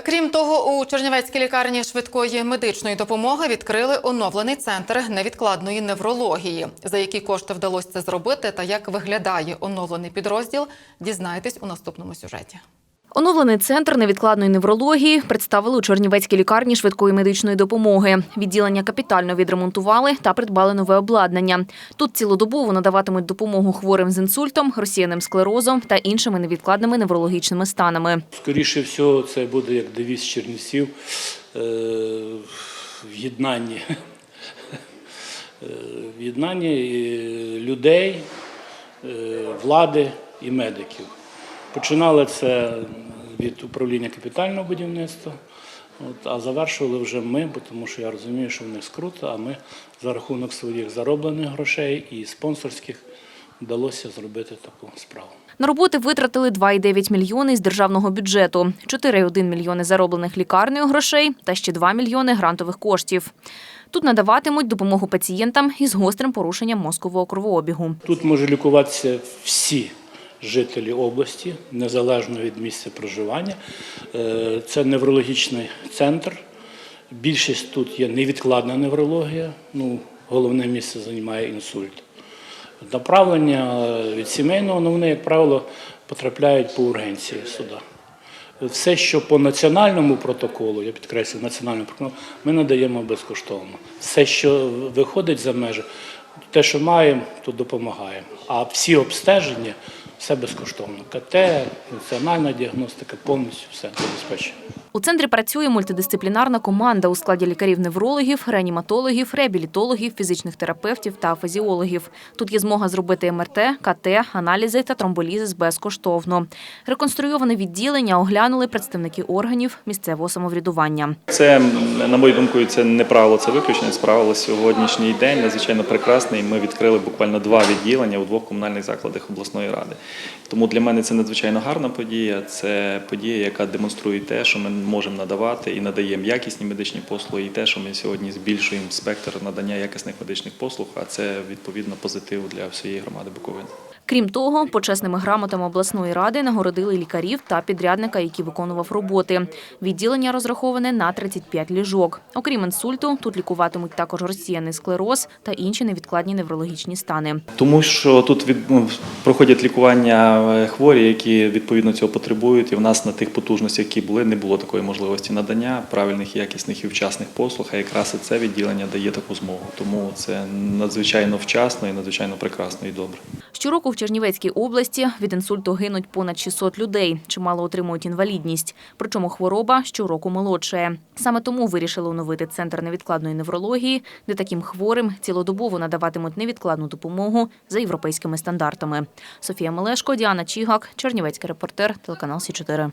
Крім того, у Чернівецькій лікарні швидкої медичної допомоги відкрили оновлений центр невідкладної неврології. За які кошти вдалося це зробити та як виглядає оновлений підрозділ, дізнайтесь у наступному сюжеті. Оновлений центр невідкладної неврології представили у Чернівецькій лікарні швидкої медичної допомоги. Відділення капітально відремонтували та придбали нове обладнання. Тут цілодобово надаватимуть допомогу хворим з інсультом, розсіяним склерозом та іншими невідкладними неврологічними станами. Скоріше всього, це буде як девіз Чернівців е, в єднанні. Е, В е, людей, влади і медиків. Починали це від управління капітального будівництва, от, а завершували вже ми, бо тому що я розумію, що в них скрут, а ми за рахунок своїх зароблених грошей і спонсорських вдалося зробити таку справу. На роботи витратили 2,9 мільйони з державного бюджету, 4,1 мільйони зароблених лікарнею грошей та ще 2 мільйони грантових коштів. Тут надаватимуть допомогу пацієнтам із гострим порушенням мозкового кровообігу. Тут можуть лікуватися всі жителі області, незалежно від місця проживання. Е, Це неврологічний центр. Більшість тут є невідкладна неврологія. Ну, головне місце займає інсульт. Направлення від сімейного, ну вони, як правило, потрапляють по ургенції сюди. Все, що по національному протоколу, я підкреслюю, національному протоколу, ми надаємо безкоштовно. Все, що виходить за межі, те, що маємо, то допомагаємо. А всі обстеження все безкоштовно. КТ, національна діагностика, повністю все забезпечено. У центрі працює мультидисциплінарна команда у складі лікарів-неврологів, реаніматологів, реабілітологів, фізичних терапевтів та фізіологів. Тут є змога зробити МРТ, КТ, аналізи та тромболізис безкоштовно. Реконструйоване відділення оглянули представники органів місцевого самоврядування. Це, на мою думку, це не правило, це виключення. Правило сьогоднішній день надзвичайно прекрасний. Ми відкрили буквально два відділення у двох комунальних закладах обласної ради. Тому для мене це надзвичайно гарна подія. Це подія, яка демонструє те, що ми можемо надавати і надаємо якісні медичні послуги, і те, що ми сьогодні збільшуємо спектр надання якісних медичних послуг. А це відповідно позитив для всієї громади Буковини. Крім того, почесними грамотами обласної ради нагородили лікарів та підрядника, який виконував роботи. Відділення розраховане на 35 ліжок. Окрім інсульту, тут лікуватимуть також розсіяний склероз та інші невідкладні неврологічні стани. Тому що тут від, ну, проходять лікування е, хворі, які відповідно цього потребують, і в нас на тих потужностях, які були, не було такої можливості надання правильних, якісних і вчасних послуг. А якраз і це відділення дає таку змогу. Тому це надзвичайно вчасно і надзвичайно прекрасно і добре. Щороку в Чернівецькій області від інсульту гинуть понад 600 людей, чимало отримують інвалідність. Причому хвороба щороку молодшає. Саме тому вирішили оновити центр невідкладної неврології, де таким хворим цілодобово надаватимуть невідкладну допомогу за європейськими стандартами. Софія Мелешко, Діана Чігак, Чернівецький репортер, телеканал Сі 4